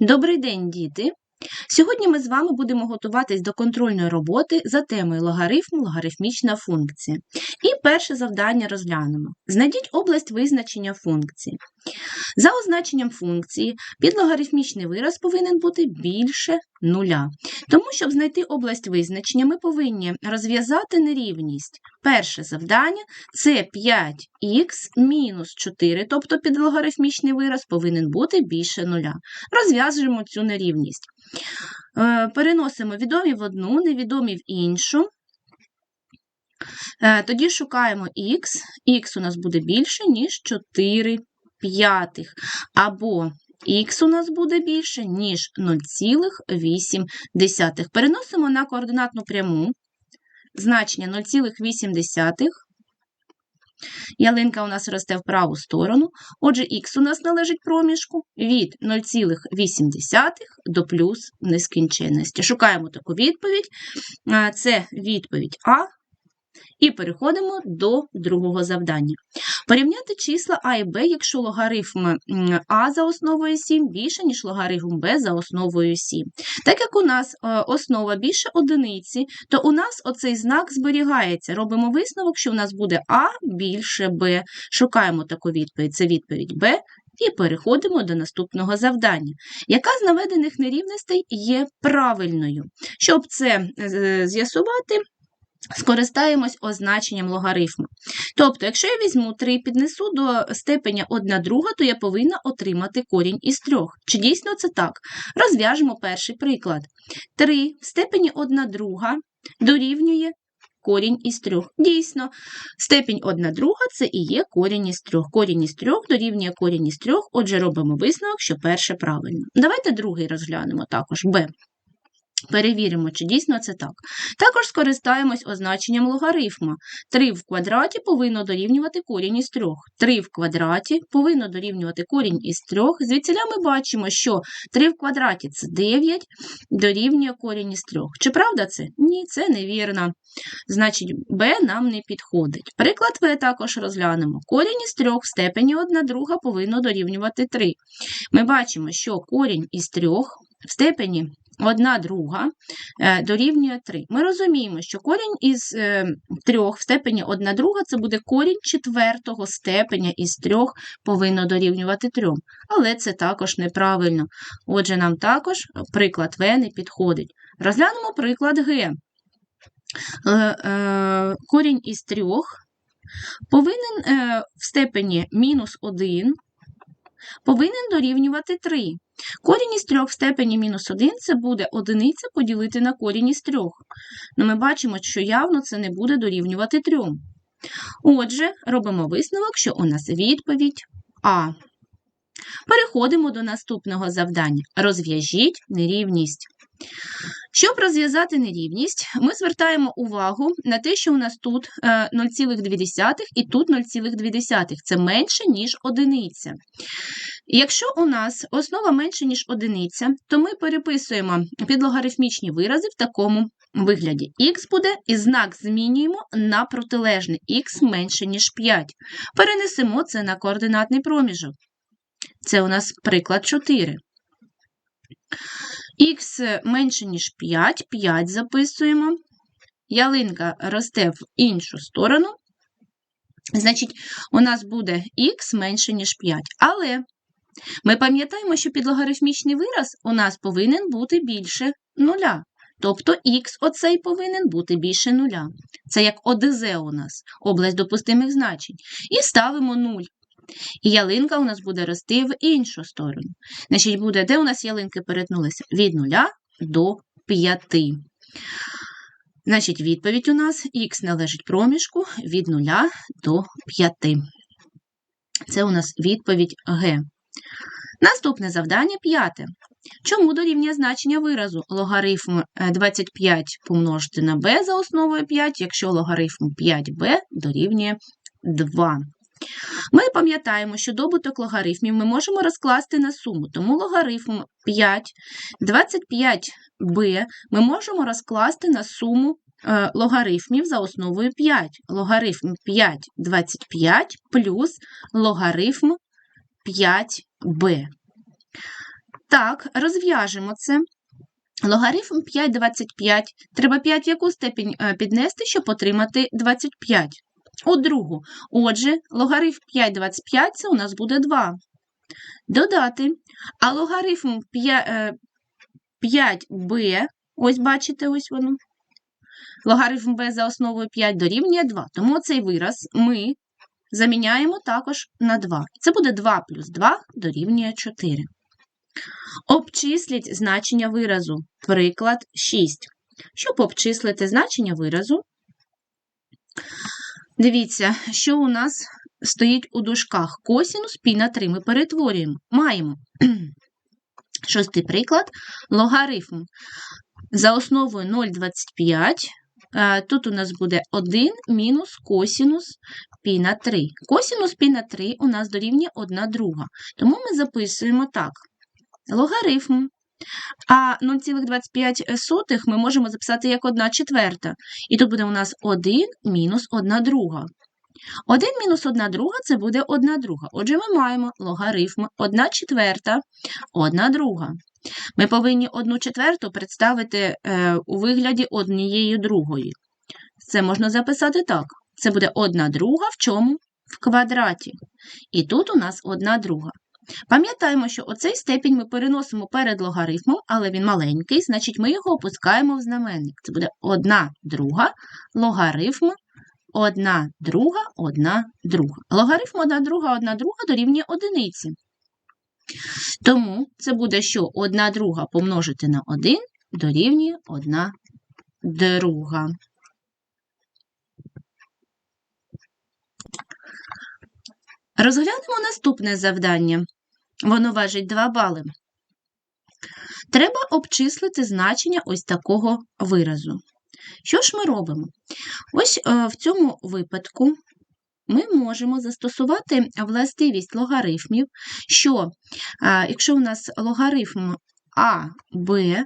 Добрий день, діти! Сьогодні ми з вами будемо готуватись до контрольної роботи за темою логарифм, логарифмічна функція. І перше завдання розглянемо. Знайдіть область визначення функції. За означенням функції, підлогарифмічний вираз повинен бути більше нуля. Тому, щоб знайти область визначення, ми повинні розв'язати нерівність. Перше завдання це 5х мінус 4, тобто підлогарифмічний вираз повинен бути більше нуля. Розв'яжемо цю нерівність. Е, переносимо відомі в одну, невідомі в іншу. Е, тоді шукаємо х, х у нас буде більше, ніж 4 п'ятих. Або х у нас буде більше, ніж 0,8. Переносимо на координатну пряму значення 0,8. Ялинка у нас росте в праву сторону. Отже, х у нас належить проміжку від 0,8 до плюс нескінченності. Шукаємо таку відповідь. Це відповідь А. І переходимо до другого завдання. Порівняти числа А і Б, якщо логарифм А за основою 7 більше, ніж логарифм Б за основою 7. Так як у нас е, основа більше одиниці, то у нас оцей знак зберігається. Робимо висновок, що у нас буде А більше Б. Шукаємо таку відповідь, це відповідь Б. І переходимо до наступного завдання. Яка з наведених нерівностей є правильною? Щоб це е, з'ясувати, Скористаємось означенням логарифму. Тобто, якщо я візьму 3 піднесу до степеня 1 друга, то я повинна отримати корінь із 3. Чи дійсно це так? Розв'яжемо перший приклад. 3 в степені 1 друга дорівнює корінь із 3. Дійсно, степінь 1 друга це і є корінь із 3. Корінь із 3 дорівнює корінь із 3, отже, робимо висновок, що перше правильно. Давайте другий розглянемо також Б. Перевіримо, чи дійсно це так. Також скористаємось означенням логарифма. 3 в квадраті повинно дорівнювати корінь із 3. 3 в квадраті повинно дорівнювати корінь із 3. Звідсіля ми бачимо, що 3 в квадраті це 9, дорівнює корінь із 3. Чи правда це? Ні, це невірно. Значить, b нам не підходить. Приклад В також розглянемо. Корінь із 3 в степені 1 друга повинно дорівнювати 3. Ми бачимо, що корінь із 3 в степені одна друга е, дорівнює 3. Ми розуміємо, що корінь із 3 е, в степені 1 друга це буде корінь четвертого степеня із 3 повинно дорівнювати 3. Але це також неправильно. Отже, нам також приклад В не підходить. Розглянемо приклад Г. Е, корінь із 3 повинен в степені мінус 1 повинен дорівнювати 3. Корінь із 3 в степені мінус 1 це буде одиниця поділити на корінь із 3. Ну, Ми бачимо, що явно це не буде дорівнювати 3. Отже, робимо висновок, що у нас відповідь А. Переходимо до наступного завдання. Розв'яжіть нерівність. Щоб розв'язати нерівність, ми звертаємо увагу на те, що у нас тут 0,2 е, і тут 0,2. Це менше, ніж одиниця. Якщо у нас основа менше, ніж одиниця, то ми переписуємо підлогарифмічні вирази в такому вигляді. Х буде і знак змінюємо на протилежний х менше, ніж 5. Перенесемо це на координатний проміжок. Це у нас приклад 4. Х менше, ніж 5, 5 записуємо. Ялинка росте в іншу сторону. Значить, у нас буде х менше, ніж 5. Але ми пам'ятаємо, що підлогарифмічний вираз у нас повинен бути більше нуля. Тобто х оцей повинен бути більше нуля. Це як ОДЗ у нас, область допустимих значень. І ставимо 0. І ялинка у нас буде рости в іншу сторону. Значить, буде, де у нас ялинки перетнулися? Від 0 до 5. Значить, відповідь у нас х належить проміжку від 0 до 5. Це у нас відповідь Г. Наступне завдання п'яте. Чому дорівнює значення виразу логарифм 25 е, помножити на b за основою 5, якщо логарифм 5b дорівнює 2? Ми пам'ятаємо, що добуток логарифмів ми можемо розкласти на суму, тому логарифм 5, 25b ми можемо розкласти на суму е, логарифмів за основою 5. Логарифм 5 25 плюс логарифм 5b. Так, розв'яжемо це. Логарифм 5,25. Треба 5 в яку степінь е, піднести, щоб отримати 25. У другу. Отже, логарифм 5,25 це у нас буде 2. Додати. А логарифм 5b, ось бачите, ось воно. Логарифм b за основою 5 дорівнює 2. Тому цей вираз ми заміняємо також на 2. Це буде 2 плюс 2 дорівнює 4. Обчисліть значення виразу. Приклад 6. Щоб обчислити значення виразу, дивіться, що у нас стоїть у дужках. Косінус пі на 3 ми перетворюємо. Маємо шостий приклад. Логарифм за основою 0,25. Е, тут у нас буде 1 мінус косінус пі на 3. Косінус пі на 3 у нас дорівнює 1 друга. Тому ми записуємо так логарифм. А 0,25 ми можемо записати як 1 четверта. І тут буде у нас 1 мінус 1 друга. 1 мінус 1 друга це буде 1 друга. Отже, ми маємо логарифм 1 четверта, 1 друга. Ми повинні 1 четверту представити е, у вигляді однієї другої. Це можна записати так. Це буде 1 друга в чому? В квадраті. І тут у нас 1 друга. Пам'ятаємо, що оцей степінь ми переносимо перед логарифмом, але він маленький, значить ми його опускаємо в знаменник. Це буде 1 друга логарифм 1 друга, 1 друга. Логарифм 1 друга, 1 друга дорівнює одиниці. Тому це буде що 1 друга помножити на 1 дорівнює 1 друга. Розглянемо наступне завдання. Воно важить 2 бали. Треба обчислити значення ось такого виразу. Що ж ми робимо? Ось е, в цьому випадку ми можемо застосувати властивість логарифмів, що е, якщо у нас логарифм А, Б,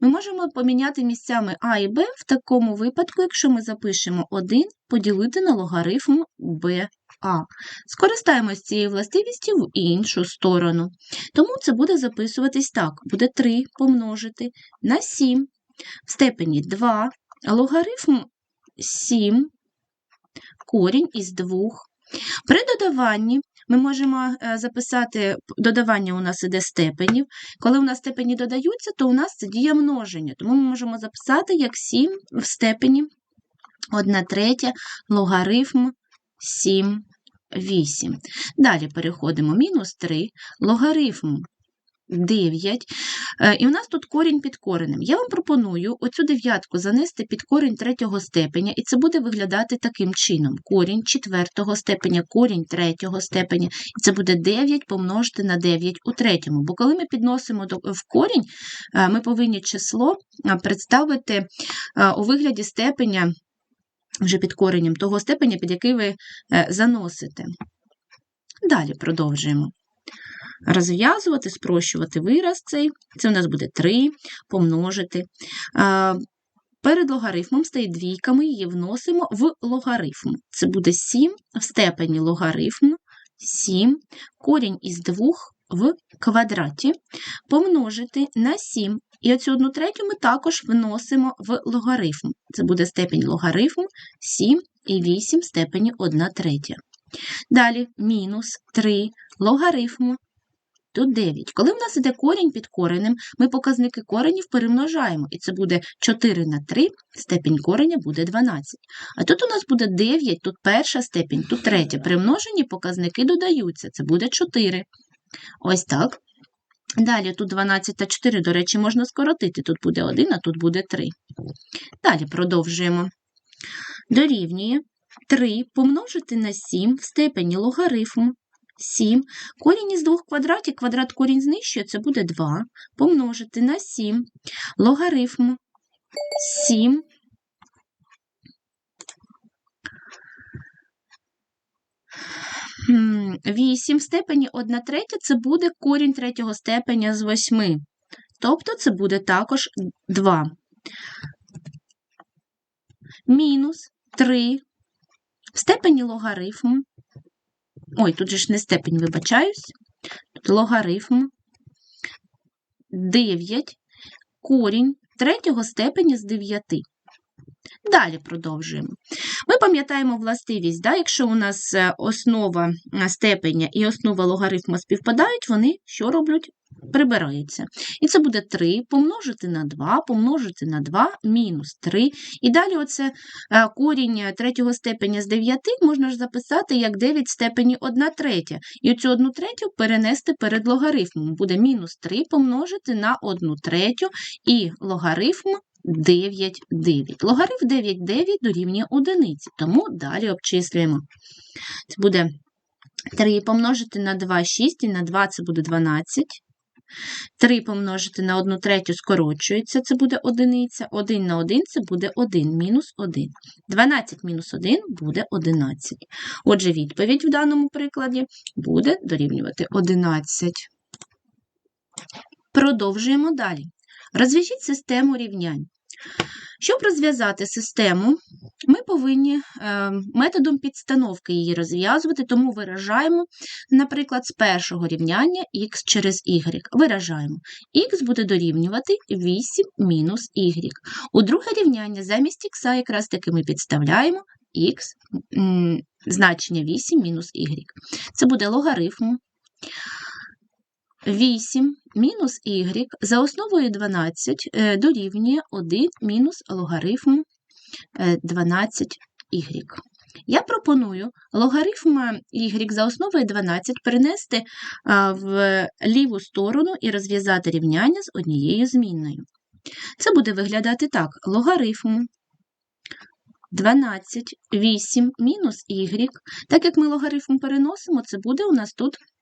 ми можемо поміняти місцями А і Б в такому випадку, якщо ми запишемо 1 поділити на логарифм БА. Скористаємось цією властивістю в іншу сторону. Тому це буде записуватись так: буде 3 помножити на 7 в степені 2, логарифм 7, корінь із 2. При додаванні ми можемо е, записати додавання у нас іде степенів. Коли у нас степені додаються, то у нас це діє множення. Тому ми можемо записати як 7 в степені 1 третя логарифм 7, 8. Далі переходимо мінус 3, логарифм 9. Е, і у нас тут корінь під коренем. Я вам пропоную оцю дев'ятку занести під корінь третього степеня, і це буде виглядати таким чином: корінь четвертого степеня, корінь третього степеня. І це буде 9 помножити на 9 у третьому. Бо коли ми підносимо в корінь, е, ми повинні число е, представити у вигляді степеня. Вже під коренем того степеня, під який ви заносите. Далі продовжуємо розв'язувати, спрощувати вираз цей. Це у нас буде 3 помножити. Перед логарифмом стоїть двійка, ми її вносимо в логарифм. Це буде 7 в степені логарифму, 7, корінь із 2 в квадраті, помножити на 7. І оцю одну третю ми також вносимо в логарифм. Це буде степень логарифму 7 і 8 в степені 1 третя. Далі мінус 3 логарифму Тут 9. Коли в нас іде корінь під коренем, ми показники коренів перемножаємо, і це буде 4 на 3, степінь кореня буде 12. А тут у нас буде 9, тут перша степінь, тут третя. При множенні показники додаються, це буде 4. Ось так. Далі тут 12 та 4, до речі, можна скоротити. Тут буде 1, а тут буде 3. Далі продовжуємо. Дорівнює 3 помножити на 7 в степені логарифму 7. Корінь із двох квадратів, квадрат корінь знищує, це буде 2. Помножити на 7. Логарифм 7. Вісім в степені 1 третя це буде корінь третього степеня з 8. Тобто це буде також 2. Мінус 3 в степені логарифму Ой, тут же ж не степень, вибачаюсь. Тут логарифм 9 корінь третього степеня з 9. Далі продовжуємо. Ми пам'ятаємо властивість, да? якщо у нас е, основа е, степеня і основа логарифму співпадають, вони що роблять? Прибираються. І це буде 3 помножити на 2, помножити на 2, мінус 3. І далі оце е, корінь третього степеня з 9 можна ж записати як 9 степені 1 третя. І оцю 1 третю перенести перед логарифмом. Буде мінус 3 помножити на 1 третю і логарифм 9, 9. Логарифм 9, 9 дорівнює 1, тому далі обчислюємо. Це буде 3 помножити на 2, 6, і на 2 це буде 12. 3 помножити на 1 третю скорочується, це буде одиниця. 1 на 1 це буде 1, мінус 1. 12 мінус 1 буде 11. Отже, відповідь в даному прикладі буде дорівнювати 11. Продовжуємо далі. Розв'яжіть систему рівнянь. Щоб розв'язати систему, ми повинні е, методом підстановки її розв'язувати, тому виражаємо, наприклад, з першого рівняння х через y. Виражаємо. х буде дорівнювати 8 мінус y. У друге рівняння замість х якраз таки ми підставляємо х значення 8 мінус y. Це буде логарифм 8 мінус y за основою 12 е, дорівнює 1 мінус логарифм 12y. Е, Я пропоную логарифм y за основою 12 перенести в ліву сторону і розв'язати рівняння з однією змінною. Це буде виглядати так: логарифм 12, 8 мінус y. Так як ми логарифм переносимо, це буде у нас тут Е,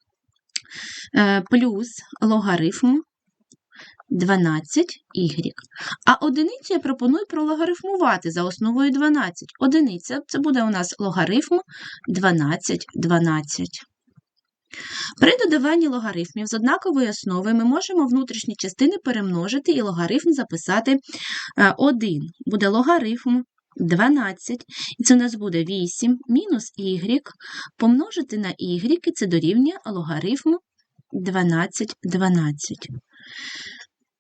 плюс логарифм 12y. А одиницю я пропоную прологарифмувати за основою 12. Одиниця це буде у нас логарифм 12, 12. При додаванні логарифмів з однакової основи ми можемо внутрішні частини перемножити і логарифм записати 1. Е, буде логарифм 12, і це у нас буде 8 мінус y помножити на y, і це дорівнює логарифму 12, 12.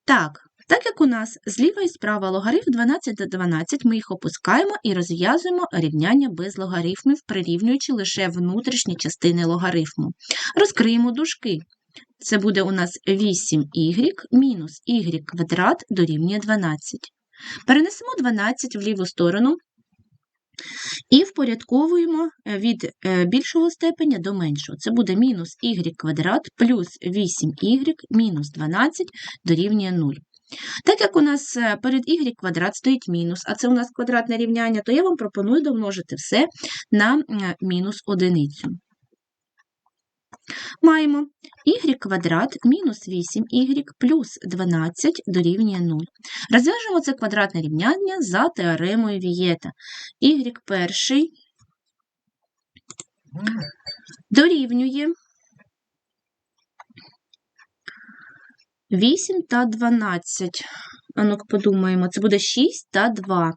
Так, так як у нас зліва і справа логарифм 12 до 12, ми їх опускаємо і розв'язуємо рівняння без логарифмів, прирівнюючи лише внутрішні частини логарифму. Розкриємо дужки. Це буде у нас 8y мінус y квадрат дорівнює 12. Перенесемо 12 в ліву сторону і впорядковуємо е, від е, більшого степеня до меншого. Це буде мінус y квадрат плюс 8y мінус 12 дорівнює 0. Так як у нас е, перед y квадрат стоїть мінус, а це у нас квадратне рівняння, то я вам пропоную домножити все на мінус одиницю. Маємо y квадрат мінус 8y плюс 12 дорівнює 0. Розв'яжемо це квадратне рівняння за теоремою Вієта. y перший дорівнює 8 та 12. А ну подумаємо, це буде 6 та 2.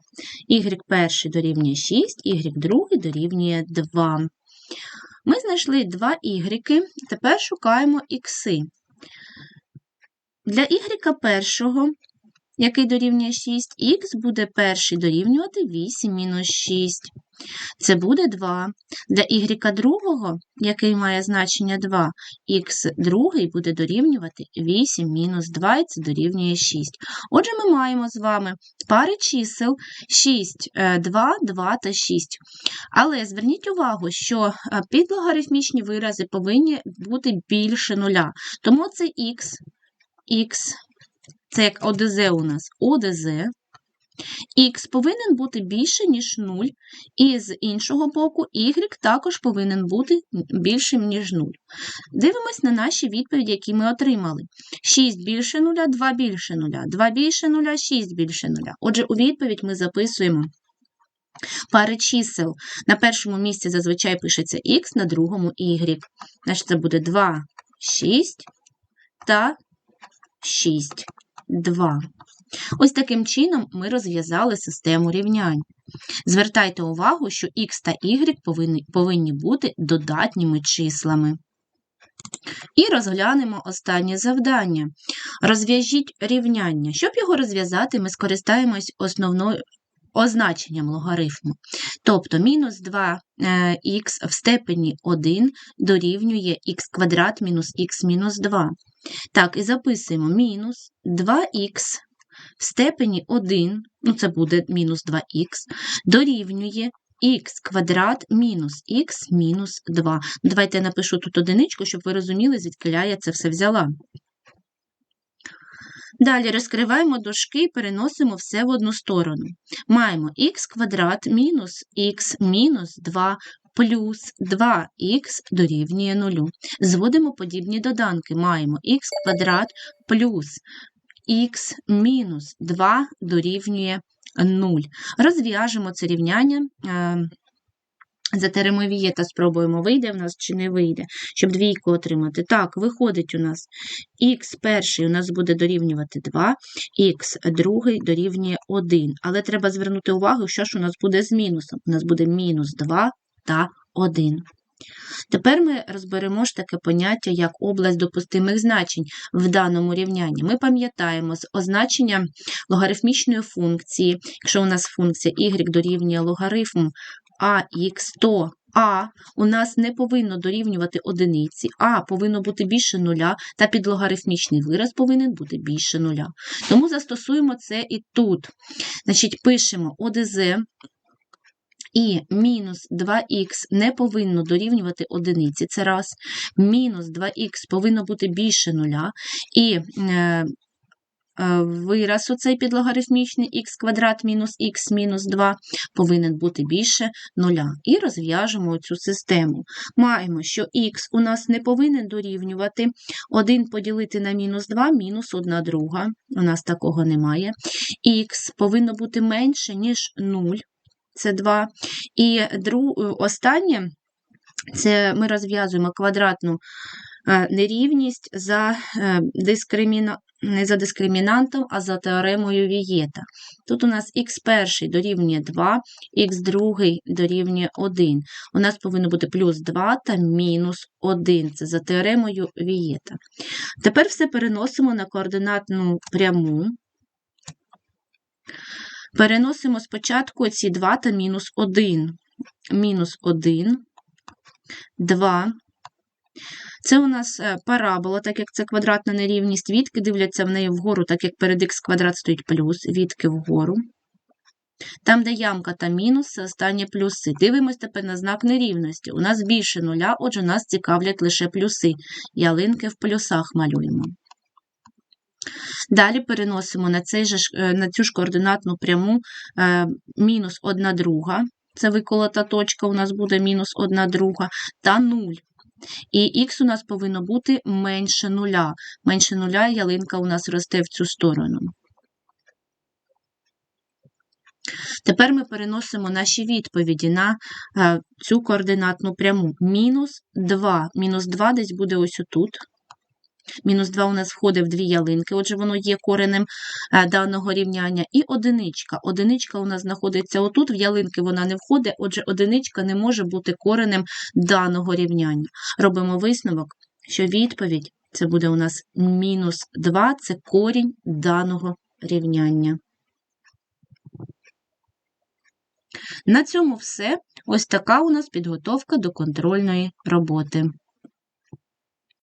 y перший дорівнює 6, y другий дорівнює 2. Ми знайшли два ігріки, тепер шукаємо ікси. Для ігріка першого, який дорівнює 6, х буде перший дорівнювати 8 мінус 6. Це буде 2. Для y другого, який має значення 2, х другий буде дорівнювати 8 мінус 2, і це дорівнює 6. Отже, ми маємо з вами пари чисел 6, 2, 2 та 6. Але зверніть увагу, що е, підлогарифмічні вирази повинні бути більше нуля. Тому це х, х, це як ОДЗ у нас, ОДЗ Х повинен бути більше, ніж 0, і з іншого боку, y також повинен бути більшим, ніж 0. Дивимось на наші відповіді, які ми отримали. 6 більше 0, 2 більше 0, 2 більше 0, 6 більше 0. Отже, у відповідь ми записуємо пари чисел. На першому місці зазвичай пишеться х, на другому y. Значить, це буде 2, 6 та 6, 2. Ось таким чином ми розв'язали систему рівнянь. Звертайте увагу, що х та y повинні, повинні бути додатніми числами. І розглянемо останнє завдання. Розв'яжіть рівняння. Щоб його розв'язати, ми скористаємось основною означенням логарифму. Тобто мінус 2х в степені 1 дорівнює х квадрат мінус х мінус 2. Так, і записуємо мінус 2х в степені 1, ну це буде мінус 2х, дорівнює х квадрат мінус х мінус 2. Давайте я напишу тут одиничку, щоб ви розуміли, звідки я це все взяла. Далі розкриваємо дужки і переносимо все в одну сторону. Маємо х квадрат мінус х мінус 2 плюс 2х дорівнює 0. Зводимо подібні доданки. Маємо х квадрат плюс х мінус 2 дорівнює 0. Розв'яжемо це рівняння. е, Затеремо вієта, спробуємо, вийде в нас чи не вийде, щоб двійку отримати. Так, виходить у нас х перший у нас буде дорівнювати 2, х другий дорівнює 1. Але треба звернути увагу, що ж у нас буде з мінусом. У нас буде мінус 2 та 1. Тепер ми розберемо ж таке поняття як область допустимих значень в даному рівнянні. Ми пам'ятаємо з означення логарифмічної функції, якщо у нас функція y дорівнює логарифм ax, то а у нас не повинно дорівнювати одиниці, а повинно бути більше нуля, та підлогарифмічний вираз повинен бути більше нуля. Тому застосуємо це і тут. Значить, пишемо ОДЗ і мінус 2х не повинно дорівнювати одиниці, це раз. Мінус 2х повинно бути більше нуля. І е, е, вираз оцей підлогарифмічний х квадрат мінус х мінус 2 повинен бути більше нуля. І розв'яжемо цю систему. Маємо, що х у нас не повинен дорівнювати 1 поділити на мінус 2, мінус 1 друга. У нас такого немає. Х повинно бути менше, ніж 0 це 2. І дру... останнє це ми розв'язуємо квадратну е, нерівність за е, дискриміна... не за дискримінантом, а за теоремою Вієта. Тут у нас х перший дорівнює 2, х другий дорівнює 1. У нас повинно бути плюс 2 та мінус 1. Це за теоремою Вієта. Тепер все переносимо на координатну пряму. Переносимо спочатку ці 2 та мінус 1. Мінус 1, 2. Це у нас е, парабола, так як це квадратна нерівність. Відки дивляться в неї вгору, так як перед х квадрат стоїть плюс, відки вгору. Там, де ямка та мінус, це останні плюси. Дивимось тепер на знак нерівності. У нас більше нуля, отже, нас цікавлять лише плюси. Ялинки в плюсах малюємо. Далі переносимо на цей же, е, на цю ж координатну пряму е, мінус 1 друга. Це виколота точка, у нас буде мінус 1 друга, та 0. І х у нас повинно бути менше нуля. Менше нуля ялинка у нас росте в цю сторону. Тепер ми переносимо наші відповіді на е, цю координатну пряму. Мінус 2. Мінус 2 десь буде ось отут. Мінус 2 у нас входить в дві ялинки, отже, воно є коренем е, даного рівняння. І одиничка. Одиничка у нас знаходиться отут, в ялинки вона не входить, отже, одиничка не може бути коренем даного рівняння. Робимо висновок, що відповідь це буде у нас мінус 2, це корінь даного рівняння. На цьому все. Ось така у нас підготовка до контрольної роботи.